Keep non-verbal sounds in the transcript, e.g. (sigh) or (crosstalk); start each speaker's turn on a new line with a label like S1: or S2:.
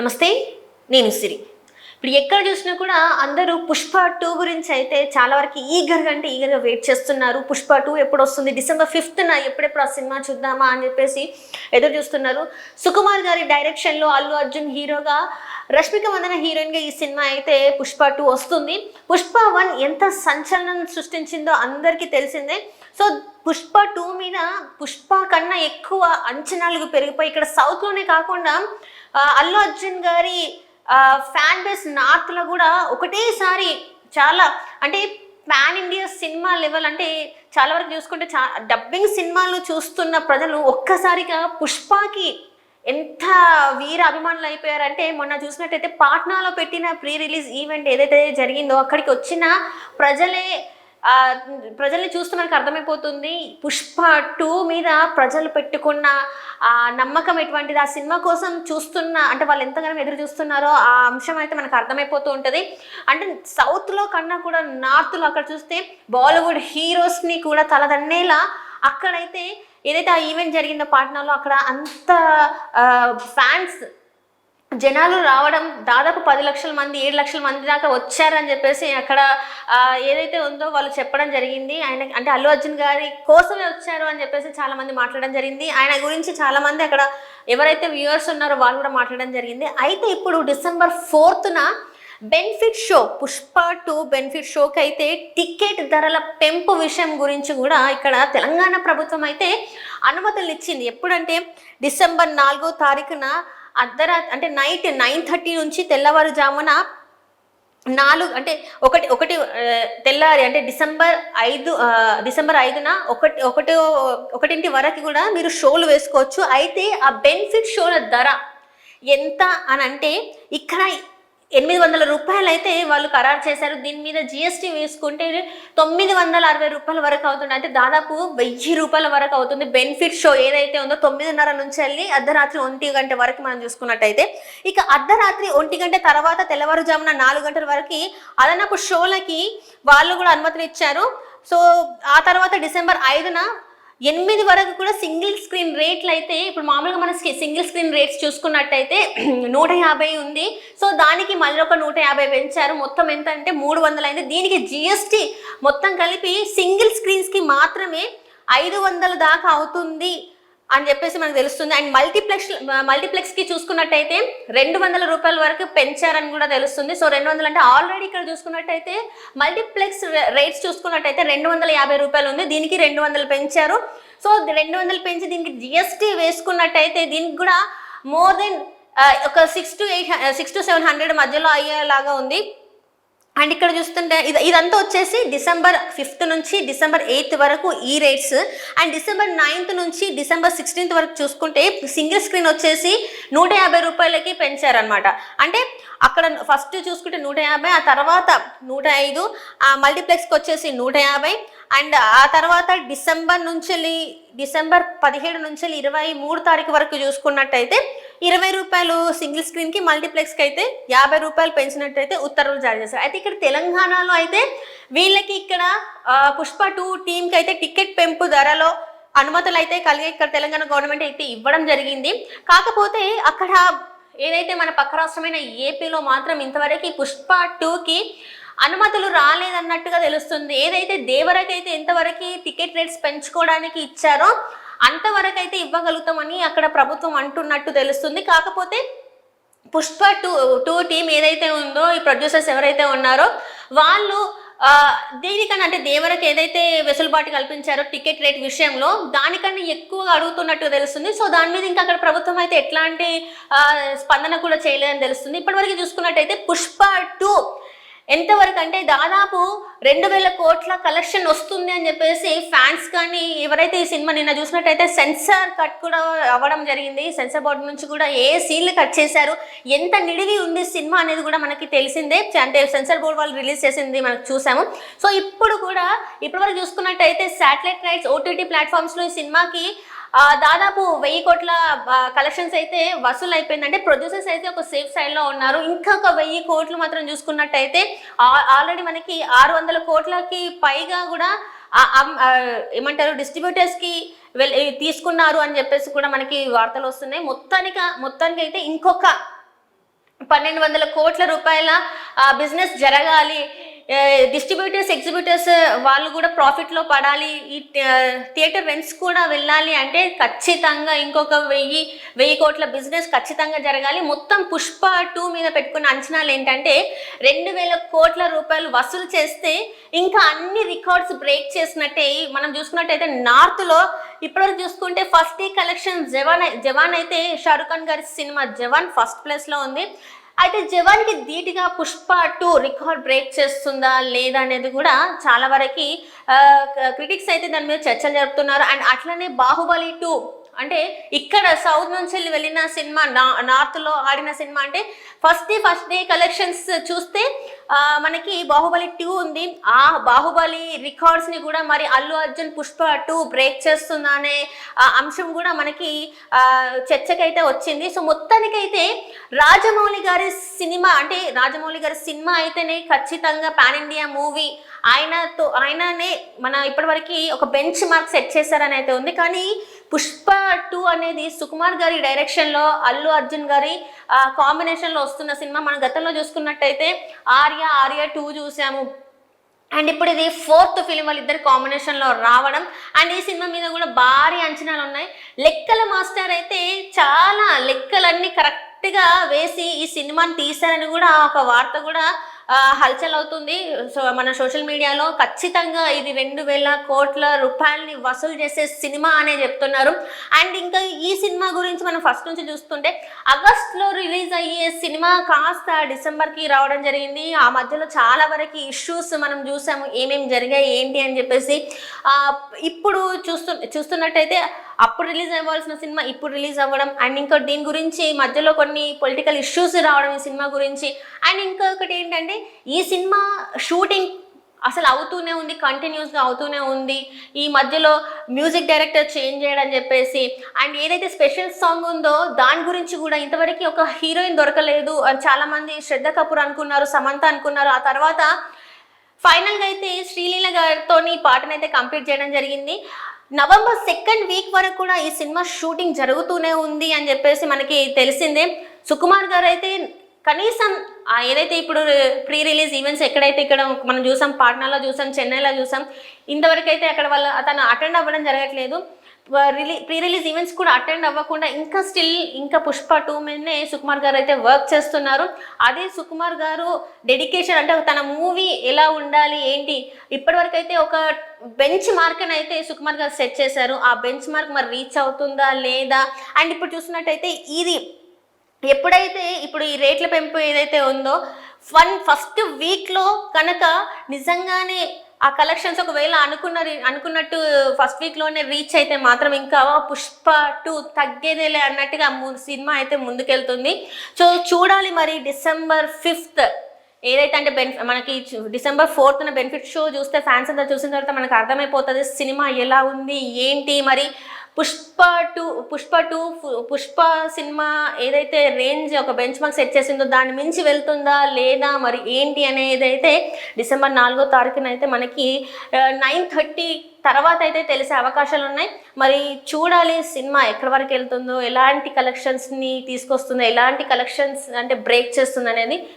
S1: నమస్తే నేను సిరి. ఇప్పుడు ఎక్కడ చూసినా కూడా అందరూ పుష్ప టూ గురించి అయితే చాలా వరకు ఈగర్గా అంటే ఈగర్గా వెయిట్ చేస్తున్నారు. పుష్ప టూ ఎప్పుడు వస్తుంది? డిసెంబర్ ఫిఫ్త్న ఎప్పుడెప్పుడు ఆ సినిమా చూద్దామా అని చెప్పేసి ఎదురు చూస్తున్నారు. సుకుమార్ గారి డైరెక్షన్లో అల్లు అర్జున్ హీరోగా రష్మిక మందన హీరోయిన్గా ఈ సినిమా అయితే పుష్ప టూ వస్తుంది. పుష్ప వన్ ఎంత సంచలనం సృష్టించిందో అందరికీ తెలిసిందే. సో పుష్ప టూ మీద పుష్ప కన్నా ఎక్కువ అంచనాలు పెరిగిపోయి ఇక్కడ సౌత్లోనే కాకుండా అల్లు అర్జున్ గారి ఫ్యాన్ బేస్ నార్త్లో కూడా ఒకటేసారి చాలా అంటే పాన్ ఇండియా సినిమా లెవెల్ అంటే చాలా వరకు చూసుకుంటే చా డబ్బింగ్ సినిమాలు చూస్తున్న ప్రజలు ఒక్కసారిగా పుష్పకి ఎంత వీర అభిమానులు అయిపోయారంటే మొన్న చూసినట్టయితే పాట్నాలో పెట్టిన ప్రీ రిలీజ్ ఈవెంట్ ఏదైతే జరిగిందో అక్కడికి వచ్చిన ప్రజలే ప్రజల్ని చూస్తే మనకు అర్థమైపోతుంది. పుష్ప టూ మీద ప్రజలు పెట్టుకున్న ఆ నమ్మకం ఎటువంటిది? ఆ సినిమా కోసం చూస్తున్న అంటే వాళ్ళు ఎంతగానో ఎదురు చూస్తున్నారో ఆ అంశం అయితే మనకు అర్థమైపోతూ ఉంటుంది. అంటే సౌత్లో కన్నా కూడా నార్త్లో అక్కడ చూస్తే బాలీవుడ్ హీరోస్ని కూడా తలదన్నేలా అక్కడైతే ఏదైతే ఆ ఈవెంట్ జరిగిందో పాట్నాలో అక్కడ అంత ఫ్యాన్స్ జనాలు రావడం దాదాపు పది లక్షల మంది ఏడు లక్షల మంది దాకా వచ్చారని చెప్పేసి అక్కడ ఏదైతే ఉందో వాళ్ళు చెప్పడం జరిగింది. ఆయన అంటే అల్లు అర్జున్ గారి కోసమే వచ్చారు అని చెప్పేసి చాలా మంది మాట్లాడడం జరిగింది. ఆయన గురించి చాలా మంది అక్కడ ఎవరైతే వ్యూవర్స్ ఉన్నారో వాళ్ళు కూడా మాట్లాడడం జరిగింది. అయితే ఇప్పుడు December ఫోర్త్న benefit show Pushpa two benefit షోకి అయితే టికెట్ ధరల పెంపు విషయం గురించి కూడా ఇక్కడ తెలంగాణ ప్రభుత్వం అయితే అనుమతులు ఇచ్చింది. ఎప్పుడంటే డిసెంబర్ నాలుగో తారీఖున అర్ధరాత్రి అంటే నైట్ నైన్ థర్టీ నుంచి తెల్లవారుజామున నాలుగు అంటే ఒకటి ఒకటి తెల్లారి అంటే డిసెంబర్ ఐదు డిసెంబర్ ఐదున ఒకటి ఒకటి ఒకటింటి వరకు కూడా మీరు షోలు వేసుకోవచ్చు. అయితే ఆ బెనిఫిట్ షోల ధర ఎంత అని అంటే ఇక్కడ ఎనిమిది వందల రూపాయలు అయితే వాళ్ళు ఖరారు చేశారు. దీని మీద జిఎస్టీ వేసుకుంటే తొమ్మిది వందల అరవై రూపాయల వరకు అవుతుంది. అంటే దాదాపు వెయ్యి రూపాయల వరకు అవుతుంది. బెనిఫిట్ షో ఏదైతే ఉందో తొమ్మిదిన్నర నుంచి వెళ్ళి అర్ధరాత్రి ఒంటి గంట వరకు మనం చూసుకున్నట్టయితే. ఇక అర్ధరాత్రి ఒంటి గంట తర్వాత తెల్లవారుజామున నాలుగు గంటల వరకు అదనపు షోలకి వాళ్ళు కూడా అనుమతులు ఇచ్చారు. సో ఆ తర్వాత డిసెంబర్ ఐదున ఎనిమిది వరకు కూడా సింగిల్ స్క్రీన్ రేట్లు అయితే ఇప్పుడు మామూలుగా మన సింగిల్ స్క్రీన్ రేట్స్ చూసుకున్నట్టయితే (clears throat) నూట యాభై ఉంది. సో దానికి మళ్ళీ ఒక నూట యాభై పెంచారు. మొత్తం ఎంత అంటే మూడు వందలు అయింది. దీనికి జిఎస్టీ మొత్తం కలిపి సింగిల్ స్క్రీన్స్కి మాత్రమే ఐదు వందల దాకా అవుతుంది. అని చెప్పేసి మనకు తెలుస్తుంది. అండ్ మల్టీప్లెక్స్ మల్టీప్లెక్స్కి చూసుకున్నట్టయితే రెండు వందల రూపాయల వరకు పెంచారని కూడా తెలుస్తుంది. సో రెండు వందలు అంటే ఆల్రెడీ ఇక్కడ చూసుకున్నట్టయితే మల్టీప్లెక్స్ రేట్స్ చూసుకున్నట్టయితే రెండు వందల యాభై రూపాయలు ఉంది. దీనికి రెండు వందలు పెంచారు. సో రెండు వందలు పెంచి దీనికి జిఎస్టీ వేసుకున్నట్టయితే దీనికి కూడా మోర్ దెన్ ఒక six to eight six to seven hundred మధ్యలో అయ్యేలాగా ఉంది. అండ్ ఇక్కడ చూస్తుంటే ఇది ఇదంతా వచ్చేసి డిసెంబర్ ఫిఫ్త్ నుంచి డిసెంబర్ ఎయిత్ వరకు ఈ రేట్స్. అండ్ డిసెంబర్ నైన్త్ నుంచి డిసెంబర్ సిక్స్టీన్త్ వరకు చూసుకుంటే సింగిల్ స్క్రీన్ వచ్చేసి నూట యాభై రూపాయలకి పెంచారనమాట అంటే అక్కడ ఫస్ట్ చూసుకుంటే నూట యాభై ఆ తర్వాత నూట ఐదు ఆ మల్టీప్లెక్స్కి వచ్చేసి నూట యాభై. అండ్ ఆ తర్వాత డిసెంబర్ నుంచి డిసెంబర్ పదిహేడు నుంచి ఇరవై మూడు తారీఖు వరకు చూసుకున్నట్టయితే ఇరవై రూపాయలు సింగిల్ స్క్రీన్కి మల్టీప్లెక్స్కి అయితే యాభై రూపాయలు పెంచినట్టయితే ఉత్తర్వులు జారీ చేశారు. అయితే ఇక్కడ తెలంగాణలో అయితే వీళ్ళకి ఇక్కడ పుష్ప టూ టీంకి అయితే టికెట్ పెంపు ధరలో అనుమతులు అయితే కలిగి ఇక్కడ తెలంగాణ గవర్నమెంట్ అయితే ఇవ్వడం జరిగింది. కాకపోతే అక్కడ ఏదైతే మన పక్క రాష్ట్రమైన ఏపీలో మాత్రం ఇంతవరకు పుష్ప టూకి అనుమతులు రాలేదన్నట్టుగా తెలుస్తుంది. ఏదైతే దేవరకి అయితే ఎంతవరకు టికెట్ రేట్స్ పెంచుకోవడానికి ఇచ్చారో అంతవరకు అయితే ఇవ్వగలుగుతామని అక్కడ ప్రభుత్వం అంటున్నట్టు తెలుస్తుంది. కాకపోతే పుష్ప టూ టూ టీం ఏదైతే ఉందో ఈ ప్రొడ్యూసర్స్ ఎవరైతే ఉన్నారో వాళ్ళు ఆ, దేనికన్నా అంటే దేవరకు ఏదైతే వెసులుబాటు కల్పించారో టికెట్ రేట్ విషయంలో దానికన్నా ఎక్కువగా అడుగుతున్నట్టు తెలుస్తుంది. సో దాని మీద ఇంకా అక్కడ ప్రభుత్వం అయితే ఎట్లాంటి స్పందన కూడా చేయలేదని తెలుస్తుంది. ఇప్పటివరకు చూసుకున్నట్టయితే పుష్ప టూ ఎంతవరకు అంటే దాదాపు రెండు వేల కోట్ల కలెక్షన్ వస్తుంది అని చెప్పేసి ఫ్యాన్స్ కానీ ఎవరైతే ఈ సినిమా నిన్న చూసినట్టయితే సెన్సార్ కట్ కూడా అవ్వడం జరిగింది. సెన్సార్ బోర్డు నుంచి కూడా ఏ సీన్లు కట్ చేశారు? ఎంత నిడివి ఉంది సినిమా అనేది కూడా మనకి తెలిసిందే. అంటే సెన్సార్ బోర్డు వాళ్ళు రిలీజ్ చేసింది మనకు చూసాము. సో ఇప్పుడు కూడా ఇప్పటివరకు చూసుకున్నట్టయితే శాటిలైట్ రైట్స్ ఓటీటీ ప్లాట్ఫామ్స్లో ఈ సినిమాకి దాదాపు వెయ్యి కోట్ల కలెక్షన్స్ అయితే వసూలు అయిపోయింది. అంటే ప్రొడ్యూసర్స్ అయితే ఒక సేఫ్ సైడ్లో ఉన్నారు. ఇంకొక వెయ్యి కోట్లు మాత్రం చూసుకున్నట్టయితే ఆల్రెడీ మనకి ఆరు వందల కోట్లకి పైగా కూడా ఏమంటారు డిస్ట్రిబ్యూటర్స్కి తీసుకున్నారు అని చెప్పేసి కూడా మనకి వార్తలు వస్తున్నాయి. మొత్తానికి మొత్తానికి అయితే ఇంకొక పన్నెండు వందల కోట్ల రూపాయల బిజినెస్ జరగాలి డిస్ట్రిబ్యూటర్స్ ఎగ్జిబ్యూటర్స్ వాళ్ళు కూడా ప్రాఫిట్లో పడాలి. ఈ థియేటర్ రెంట్స్ కూడా వెళ్ళాలి అంటే ఖచ్చితంగా ఇంకొక వెయ్యి వెయ్యి కోట్ల బిజినెస్ ఖచ్చితంగా జరగాలి. మొత్తం పుష్ప టూ మీద పెట్టుకున్న అంచనాలు ఏంటంటే రెండు వేల కోట్ల రూపాయలు వసూలు చేస్తే ఇంకా అన్ని రికార్డ్స్ బ్రేక్ చేసినట్టే. మనం చూసుకున్నట్టయితే నార్త్లో ఇప్పటివరకు చూసుకుంటే ఫస్ట్ ఈ కలెక్షన్ జవాన్ జవాన్ అయితే షారుఖ్ ఖాన్ గారి సినిమా జవాన్ ఫస్ట్ ప్లేస్లో ఉంది. అయితే జవాన్కి ధీటుగా పుష్ప టూ రికార్డ్ బ్రేక్ చేస్తుందా లేదా అనేది కూడా చాలా వరకు క్రిటిక్స్ అయితే దాని మీద చర్చలు జరుపుతున్నారు. అండ్ అట్లనే బాహుబలి టూ అంటే ఇక్కడ సౌత్ నుంచి వెళ్ళి వెళ్ళిన సినిమా నా నార్త్లో ఆడిన సినిమా అంటే first day first day collections చూస్తే మనకి బాహుబలి టూ ఉంది. ఆ బాహుబలి రికార్డ్స్ని కూడా మరి అల్లు అర్జున్ పుష్ప టూ బ్రేక్ చేస్తుందనే ఆ, అంశం కూడా మనకి చర్చకైతే వచ్చింది. సో మొత్తానికైతే రాజమౌళి గారి సినిమా అంటే రాజమౌళి గారి సినిమా అయితేనే ఖచ్చితంగా పాన్ ఇండియా మూవీ ఆయనతో ఆయననే మన ఇప్పటివరకు ఒక బెంచ్ మార్క్ సెట్ చేశారని అయితే ఉంది. కానీ పుష్ప టూ అనేది సుకుమార్ గారి డైరెక్షన్లో అల్లు అర్జున్ గారి కాంబినేషన్లో వస్తున్న సినిమా. మనం గతంలో చూసుకున్నట్టయితే ఆర్య ఆర్య టూ చూసాము. అండ్ ఇప్పుడు ఇది ఫోర్త్ ఫిలిం వాళ్ళిద్దరి కాంబినేషన్లో రావడం. అండ్ ఈ సినిమా మీద కూడా భారీ అంచనాలు ఉన్నాయి. లెక్కల మాస్టర్ అయితే చాలా లెక్కలన్నీ కరెక్ట్గా వేసి ఈ సినిమాని తీశారని కూడా ఒక వార్త కూడా హల్చల్ అవుతుంది. సో మన సోషల్ మీడియాలో ఖచ్చితంగా ఇది రెండు వేల కోట్ల రూపాయలని వసూలు చేసే సినిమా అనే చెప్తున్నారు. అండ్ ఇంకా ఈ సినిమా గురించి మనం ఫస్ట్ నుంచి చూస్తుంటే ఆగస్ట్లో రిలీజ్ అయ్యే సినిమా కాస్త డిసెంబర్కి రావడం జరిగింది. ఆ మధ్యలో చాలా వరకు ఇష్యూస్ మనం చూసాము. ఏమేమి జరిగాయి ఏంటి అని చెప్పేసి. ఇప్పుడు చూస్తు చూస్తున్నట్టయితే అప్పుడు రిలీజ్ అవ్వాల్సిన సినిమా ఇప్పుడు రిలీజ్ అవ్వడం అండ్ ఇంకో దీని గురించి మధ్యలో కొన్ని పొలిటికల్ ఇష్యూస్ రావడం ఈ సినిమా గురించి. అండ్ ఇంకొకటి ఏంటంటే ఈ సినిమా షూటింగ్ అసలు అవుతూనే ఉంది కంటిన్యూస్గా అవుతూనే ఉంది. ఈ మధ్యలో మ్యూజిక్ డైరెక్టర్ చేంజ్ చేయడం చెప్పేసి అండ్ ఏదైతే స్పెషల్ సాంగ్ ఉందో దాని గురించి కూడా ఇంతవరకు ఒక హీరోయిన్ దొరకలేదు. అని చాలామంది శ్రద్ధ కపూర్ అనుకున్నారు సమంత అనుకున్నారు. ఆ తర్వాత ఫైనల్గా అయితే శ్రీలీల గారితో ఈ అయితే కంప్లీట్ చేయడం జరిగింది. నవంబర్ సెకండ్ వీక్ వరకు కూడా ఈ సినిమా షూటింగ్ జరుగుతూనే ఉంది అని చెప్పేసి మనకి తెలిసిందే. సుకుమార్ గారు అయితే కనీసం ఏదైతే ఇప్పుడు ప్రీ రిలీజ్ ఈవెంట్స్ ఎక్కడైతే ఇక్కడ మనం చూసాం పాట్నాలో చూసాం చెన్నైలో చూసాం ఇంతవరకు అయితే అక్కడ వాళ్ళ అతను అటెండ్ అవ్వడం జరగట్లేదు. రిలీ ప్రీ రిలీజ్ ఈవెంట్స్ కూడా అటెండ్ అవ్వకుండా ఇంకా స్టిల్ ఇంకా పుష్ప టూ మీదనే సుకుమార్ గారు అయితే వర్క్ చేస్తున్నారు. అదే సుకుమార్ గారు డెడికేషన్ అంటే తన మూవీ ఎలా ఉండాలి ఏంటి? ఇప్పటివరకు అయితే ఒక బెంచ్ మార్క్ అని అయితే సుకుమార్ గారు సెట్ చేశారు. ఆ బెంచ్ మార్క్ మరి రీచ్ అవుతుందా లేదా? అండ్ ఇప్పుడు చూసినట్టయితే ఇది ఎప్పుడైతే ఇప్పుడు ఈ రేట్ల పెంపు ఏదైతే ఉందో వన్ ఫస్ట్ వీక్లో కనుక నిజంగానే ఆ కలెక్షన్స్ ఒకవేళ అనుకున్న అనుకున్నట్టు ఫస్ట్ వీక్లోనే రీచ్ అయితే మాత్రం ఇంకా పుష్ప టూ తగ్గేదేలే అన్నట్టుగా సినిమా అయితే ముందుకెళ్తుంది. సో చూడాలి మరి డిసెంబర్ ఫిఫ్త్ ఏదైతే అంటే బెనిఫి మనకి డిసెంబర్ ఫోర్త్న బెనిఫిట్ షో చూస్తే ఫ్యాన్స్ అంతా చూసిన తర్వాత మనకు అర్థమైపోతుంది సినిమా ఎలా ఉంది? ఏంటి? మరి Pushpa two Pushpa two Pushpa cinema ఏదైతే రేంజ్ ఒక బెంచ్ మార్క్ సెట్ చేసిందో దాని మించి వెళ్తుందా లేదా మరి ఏంటి అనేది అయితే డిసెంబర్ నాలుగో తారీఖున అయితే మనకి నైన్ థర్టీ తర్వాత అయితే తెలిసే అవకాశాలు ఉన్నాయి. మరి చూడాలి సినిమా ఎక్కడి వరకు వెళ్తుందో ఎలాంటి కలెక్షన్స్ని తీసుకొస్తుందో ఎలాంటి కలెక్షన్స్ అంటే బ్రేక్ చేస్తుంది అనేది